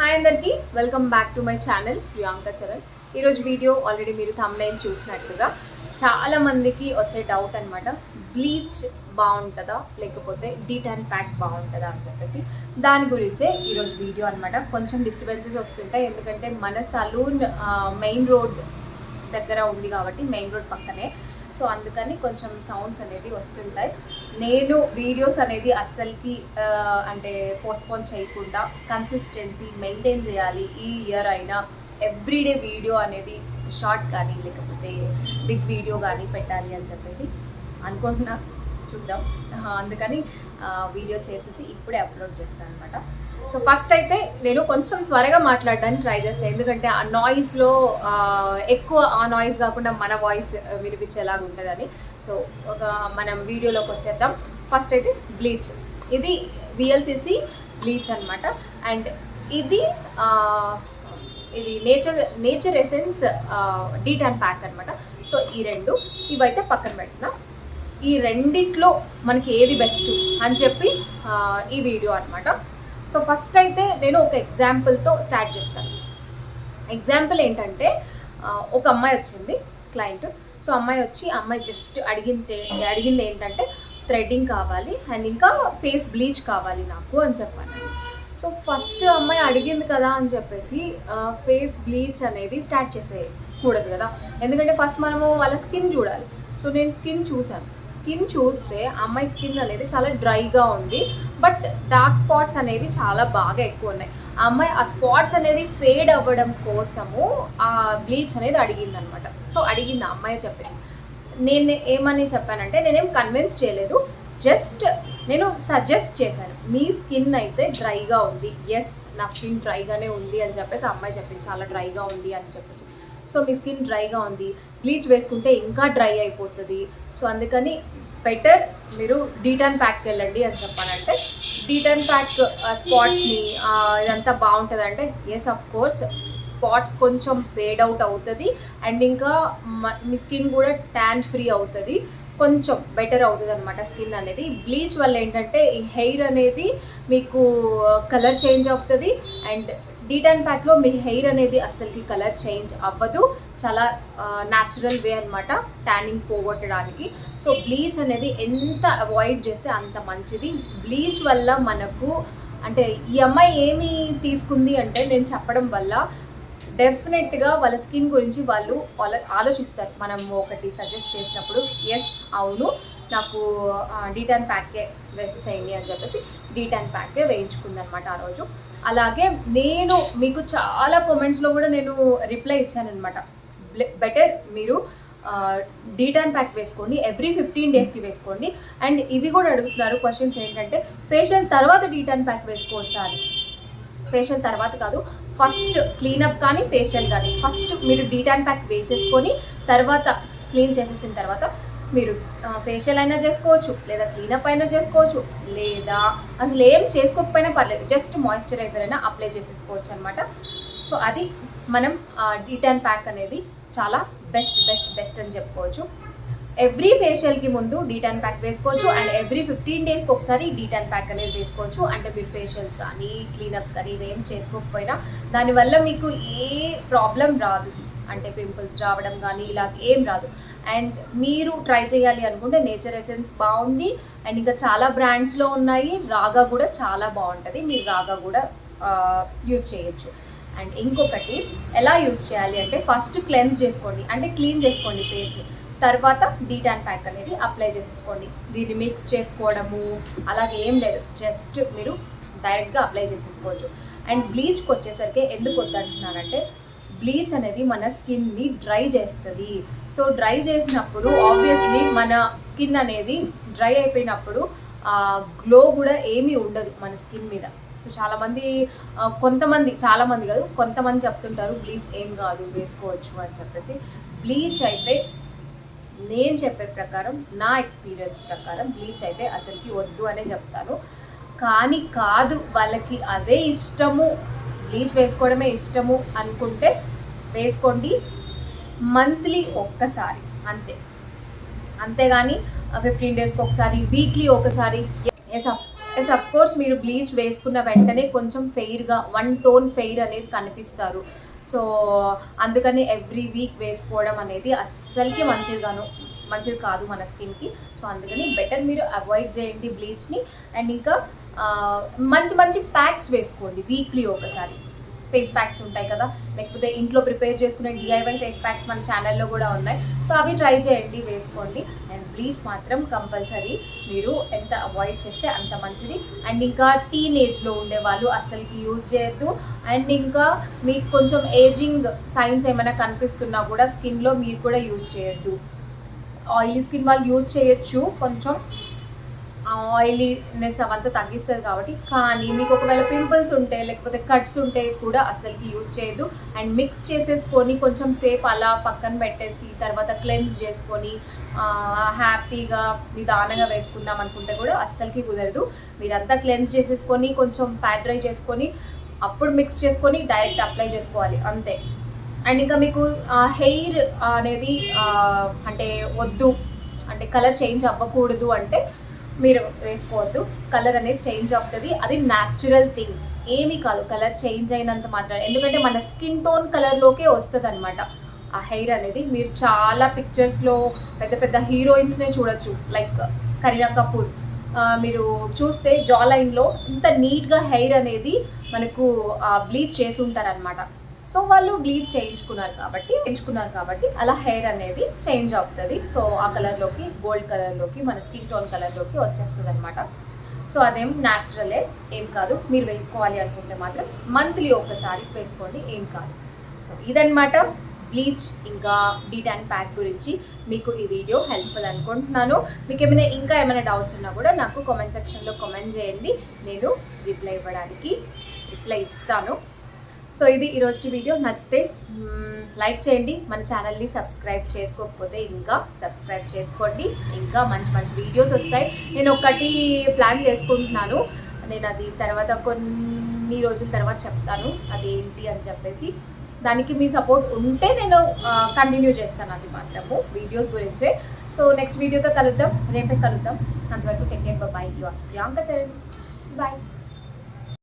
Hi అందరికీ welcome back to my channel Priyanka Charan. ఈరోజు video already మీరు తమ్లైన్ చూసినట్టుగా చాలా మందికి వచ్చే డౌట్ అనమాట బ్లీచ్ బాగుంటుందా? లేకపోతే డీటాన్ ప్యాక్ బాగుంటుందా అని చెప్పేసి. దాని గురించే ఈరోజు వీడియో అనమాట కొంచెం డిస్టర్బెన్సెస్ వస్తుంటాయి. ఎందుకంటే మన సలూన్ మెయిన్ రోడ్ దగ్గర ఉంది కాబట్టి మెయిన్ రోడ్ పక్కనే. సో అందుకని కొంచెం సౌండ్స్ అనేది వస్తుంటాయి. నేను వీడియోస్ అనేది అస్సలకి అంటే పోస్ట్పోన్ చేయకుండా కన్సిస్టెన్సీ మెయింటైన్ చేయాలి ఈ ఇయర్ అయినా. ఎవ్రీడే వీడియో అనేది షార్ట్ కానీ లేకపోతే బిగ్ వీడియో కానీ పెట్టాలి అని చెప్పేసి అనుకుంటున్నా. చూద్దాం. అందుకని వీడియో చేసేసి ఇప్పుడే అప్లోడ్ చేస్తాను అనమాట సో ఫస్ట్ అయితే నేను కొంచెం త్వరగా మాట్లాడడానికి ట్రై చేస్తాను ఎందుకంటే ఆ నాయిస్లో ఎక్కువ ఆ నాయిస్ కాకుండా మన వాయిస్ వినిపించేలాగా ఉంటుందని. సో ఒక మనం వీడియోలోకి వచ్చేద్దాం. ఫస్ట్ అయితే బ్లీచ్ ఇది విఎల్సిసి బ్లీచ్ అనమాట అండ్ ఇది ఇది nature nature essence detan pack అనమాట సో ఈ రెండు ఇవైతే పక్కన పెట్టిన ఈ రెండిట్లో మనకి ఏది బెస్ట్ అని చెప్పి ఈ వీడియో అనమాట సో ఫస్ట్ అయితే నేను ఒక ఎగ్జాంపుల్తో స్టార్ట్ చేస్తాను. ఎగ్జాంపుల్ ఏంటంటే ఒక అమ్మాయి వచ్చింది క్లయింట్. సో అమ్మాయి వచ్చి అమ్మాయి జస్ట్ అడిగింది అడిగింది ఏంటంటే థ్రెడ్డింగ్ కావాలి అండ్ ఇంకా ఫేస్ బ్లీచ్ కావాలి నాకు అని చెప్పాను. సో ఫస్ట్ అమ్మాయి అడిగింది కదా అని చెప్పేసి ఫేస్ బ్లీచ్ అనేది స్టార్ట్ చేసేయకూడదు కదా. ఎందుకంటే ఫస్ట్ మనము వాళ్ళ స్కిన్ చూడాలి. సో నేను స్కిన్ చూశాను. స్కిన్ చూస్తే అమ్మాయి స్కిన్ అనేది చాలా డ్రైగా ఉంది. బట్ డార్క్ స్పాట్స్ అనేవి చాలా బాగా ఎక్కువ ఉన్నాయి. ఆ అమ్మాయి ఆ స్పాట్స్ అనేది ఫేడ్ అవ్వడం కోసము ఆ బ్లీచ్ అనేది అడిగింది అనమాట సో అడిగింది ఆ అమ్మాయి చెప్పింది. నేను ఏమని చెప్పానంటే నేనేం కన్విన్స్ చేయలేదు. జస్ట్ నేను సజెస్ట్ చేశాను మీ స్కిన్ అయితే డ్రైగా ఉంది. ఎస్ నా స్కిన్ డ్రైగానే ఉంది అని చెప్పేసి అమ్మాయి చెప్పింది. చాలా డ్రైగా ఉంది అని చెప్పేసి. సో మీ స్కిన్ డ్రైగా ఉంది బ్లీచ్ వేసుకుంటే ఇంకా డ్రై అయిపోతుంది. సో అందుకని బెటర్ మీరు డీటన్ ప్యాక్కి వెళ్ళండి అని చెప్పాలంటే డీటన్ ప్యాక్ స్పాట్స్ని ఇదంతా బాగుంటుంది అంటే ఎస్ అఫ్ కోర్స్ స్పాట్స్ కొంచెం ఫేడ్ అవుట్ అవుతుంది అండ్ ఇంకా మీ స్కిన్ కూడా ట్యాన్ ఫ్రీ అవుతుంది. కొంచెం బెటర్ అవుతుంది అనమాట స్కిన్ అనేది. బ్లీచ్ వల్ల ఏంటంటే ఈ హెయిర్ అనేది మీకు కలర్ చేంజ్ అవుతుంది అండ్ డీటాన్ ప్యాక్లో మీ హెయిర్ అనేది అస్సలుకి కలర్ చేంజ్ అవ్వదు. చాలా న్యాచురల్ వే అనమాట ట్యానింగ్ పోగొట్టడానికి. సో బ్లీచ్ అనేది ఎంత అవాయిడ్ చేస్తే అంత మంచిది. బ్లీచ్ వల్ల మనకు అంటే ఈ అమ్మాయి ఏమి తీసుకుంది అంటే నేను చెప్పడం వల్ల డెఫినెట్గా వాళ్ళ స్కిన్ గురించి వాళ్ళు ఆలోచిస్తారు. మనం ఒకటి సజెస్ట్ చేసినప్పుడు ఎస్ అవును. నాకు డీటాన్ ప్యాకే వేసేసేయండి అని చెప్పేసి డీటాన్ ప్యాకే వేయించుకుంది అనమాట ఆ రోజు. అలాగే నేను మీకు చాలా కామెంట్స్లో కూడా నేను రిప్లై ఇచ్చానమాట బెటర్ మీరు డీటాన్ ప్యాక్ వేసుకోండి ఎవ్రీ ఫిఫ్టీన్ డేస్కి వేసుకోండి. అండ్ ఇవి కూడా అడుగుతున్నారు క్వశ్చన్స్ ఏంటంటే ఫేషియల్ తర్వాత డీటాన్ ప్యాక్ వేసుకోవచ్చా అని. ఫేషియల్ తర్వాత కాదు ఫస్ట్ క్లీనప్ కానీ ఫేషియల్ కానీ. ఫస్ట్ మీరు డీటాన్ ప్యాక్ వేసేసుకొని తర్వాత క్లీన్ చేసేసిన తర్వాత మీరు ఫేషియల్ అయినా చేసుకోవచ్చు లేదా క్లీనప్ అయినా చేసుకోవచ్చు లేదా అసలు ఏం చేసుకోకపోయినా పర్లేదు జస్ట్ మాయిశ్చరైజర్ అయినా అప్లై చేసేసుకోవచ్చు అనమాట సో అది మనం డీటాన్ ప్యాక్ అనేది చాలా బెస్ట్ బెస్ట్ బెస్ట్ అని చెప్పుకోవచ్చు. ఎవ్రీ ఫేషియల్కి ముందు డీటాన్ ప్యాక్ వేసుకోవచ్చు అండ్ ఎవ్రీ ఫిఫ్టీన్ డేస్కి ఒకసారి డీటాన్ ప్యాక్ అనేది వేసుకోవచ్చు. అంటే మీరు ఫేషియల్స్ కానీ క్లీనప్స్ కానీ ఇవేం చేసుకోకపోయినా దానివల్ల మీకు ఏ ప్రాబ్లం రాదు. అంటే పింపుల్స్ రావడం కానీ ఇలా ఏం రాదు. అండ్ మీరు ట్రై చేయాలి అనుకుంటే నేచర్ ఎసెన్స్ బాగుంది. అండ్ ఇంకా చాలా బ్రాండ్స్లో ఉన్నాయి. రాగా కూడా చాలా బాగుంటుంది. మీరు రాగా కూడా యూస్ చేయొచ్చు. అండ్ ఇంకొకటి ఎలా యూస్ చేయాలి అంటే ఫస్ట్ క్లెన్స్ చేసుకోండి. అంటే క్లీన్ చేసుకోండి ఫేస్ని తర్వాత డీటాన్ ప్యాక్ అనేది అప్లై చేసేసుకోండి. దీన్ని మిక్స్ చేసుకోవడము అలాగే ఏం లేదు. జస్ట్ మీరు డైరెక్ట్గా అప్లై చేసేసుకోవచ్చు. అండ్ బ్లీచ్కి వచ్చేసరికి ఎందుకు వద్దంటున్నానంటే బ్లీచ్ అనేది మన స్కిన్ని డ్రై చేస్తుంది. సో డ్రై చేసినప్పుడు ఆబ్వియస్లీ మన స్కిన్ అనేది డ్రై అయిపోయినప్పుడు గ్లో కూడా ఏమీ ఉండదు మన స్కిన్ మీద. సో చాలామంది కొంతమంది చాలామంది కాదు కొంతమంది చెప్తుంటారు బ్లీచ్ ఏం కాదు వేసుకోవచ్చు అని చెప్పేసి. బ్లీచ్ అయితే నేను చెప్పే ప్రకారం నా ఎక్స్పీరియన్స్ ప్రకారం బ్లీచ్ అయితే అసలుకి వద్దు అనే చెప్తాను. కానీ కాదు వాళ్ళకి అదే ఇష్టము బ్లీచ్ వేసుకోవడమే ఇష్టము అనుకుంటే వేసుకోండి. మంత్లీ ఒక్కసారి అంతే. అంతేగాని ఫిఫ్టీన్ డేస్కి ఒకసారి వీక్లీ ఒకసారి. ఎస్ ఎస్ అఫ్ కోర్స్ మీరు బ్లీచ్ వేసుకున్న వెంటనే కొంచెం ఫెయిర్గా వన్ టోన్ ఫెయిర్ అనేది కనిపిస్తారు. సో అందుకని ఎవ్రీ వీక్ వేసుకోవడం అనేది అస్సలకి మంచిది గాను మంచిది కాదు మన స్కిన్కి. సో అందుకని బెటర్ మీరు అవాయిడ్ చేయండి బ్లీచ్ని. అండ్ ఇంకా మంచి మంచి ప్యాక్స్ వేసుకోండి వీక్లీ ఒకసారి. ఫేస్ ప్యాక్స్ ఉంటాయి కదా. లేకపోతే ఇంట్లో ప్రిపేర్ చేసుకునే డిఐవై ఫేస్ ప్యాక్స్ మన ఛానల్లో కూడా ఉన్నాయి. సో అవి ట్రై చేయండి వేసుకోండి. అండ్ బ్లీచ్ మాత్రం కంపల్సరీ మీరు ఎంత అవాయిడ్ చేస్తే అంత మంచిది. అండ్ ఇంకా టీనేజ్లో ఉండే వాళ్ళు అస్సలకి యూజ్ చేయొద్దు. అండ్ ఇంకా మీకు కొంచెం ఏజింగ్ సైన్స్ ఏమైనా కనిపిస్తున్నా కూడా స్కిన్లో మీరు కూడా యూజ్ చేయొద్దు. ఆయిలీ స్కిన్ వాళ్ళు యూజ్ చేయొచ్చు. కొంచెం ఆయిలీనెస్ అవంతా తగ్గిస్తుంది కాబట్టి. కానీ మీకు ఒకవేళ పింపుల్స్ ఉంటే లేకపోతే కట్స్ ఉంటే కూడా అస్సలుకి యూజ్ చేయదు అండ్ మిక్స్ చేసేసుకొని కొంచెం సేపు అలా పక్కన పెట్టేసి తర్వాత క్లెన్స్ చేసుకొని హ్యాపీగా నిదానంగా వేసుకుందాం అనుకుంటే కూడా అస్సలకి కుదరదు. మీరంతా క్లెన్స్ చేసేసుకొని కొంచెం ప్యాడ్ డ్రై చేసుకొని అప్పుడు మిక్స్ చేసుకొని డైరెక్ట్ అప్లై చేసుకోవాలి. అంతే. అండ్ ఇంకా మీకు హెయిర్ అనేది అంటే వద్దు. అంటే కలర్ చేంజ్ అవ్వకూడదు అంటే మీరు వేసుకోవద్దు. కలర్ అనేది చేంజ్ అవుతుంది. అది న్యాచురల్ థింగ్ ఏమీ కాదు. కలర్ చేంజ్ అయినంత మాత్రం ఎందుకంటే మన స్కిన్ టోన్ కలర్లోకే వస్తుంది అనమాట ఆ హెయిర్ అనేది మీరు చాలా పిక్చర్స్లో పెద్ద పెద్ద హీరోయిన్స్నే చూడొచ్చు. లైక్ కరీనా కపూర్. మీరు చూస్తే జా లైన్లో ఇంత నీట్గా హెయిర్ అనేది మనకు బ్లీచ్ చేసి ఉంటారనమాట సో వాళ్ళు బ్లీచ్ చేయించుకున్నారు కాబట్టి చేయించుకున్నారు కాబట్టి అలా హెయిర్ అనేది చేంజ్ అవుతుంది. సో ఆ కలర్లోకి గోల్డ్ కలర్లోకి మన స్కిన్ టోన్ కలర్లోకి వచ్చేస్తుంది అనమాట సో అదేం న్యాచురలే ఏం కాదు. మీరు వేసుకోవాలి అనుకుంటే మాత్రం మంత్లీ ఒకసారి వేసుకోండి ఏం కాదు. సో ఇదన్నమాట బ్లీచ్ ఇంకా డీటాన్ ప్యాక్ గురించి మీకు ఈ వీడియో హెల్ప్ఫుల్ అనుకుంటున్నాను. మీకు ఏమైనా ఇంకా ఏమైనా డౌట్స్ ఉన్నా కూడా నాకు కామెంట్ సెక్షన్లో కామెంట్ చేయండి. నేను రిప్లై ఇవ్వడానికి రిప్లై ఇస్తాను. సో ఇది ఈరోజు వీడియో. నచ్చితే లైక్ చేయండి. మన ఛానల్ని సబ్స్క్రైబ్ చేసుకోకపోతే ఇంకా సబ్స్క్రైబ్ చేసుకోండి. ఇంకా మంచి మంచి వీడియోస్ వస్తాయి. నేను ఒకటి ప్లాన్ చేసుకుంటున్నాను. నేను అది తర్వాత కొన్ని రోజుల తర్వాత చెప్తాను. అది ఏంటి అని చెప్పేసి. దానికి మీ సపోర్ట్ ఉంటే నేను కంటిన్యూ చేస్తాను అది మాత్రము వీడియోస్ గురించే. సో నెక్స్ట్ వీడియోతో కలుద్దాం. రేపే కలుద్దాం. అంతవరకు take care. Bye. As Priyanka Charan. Bye.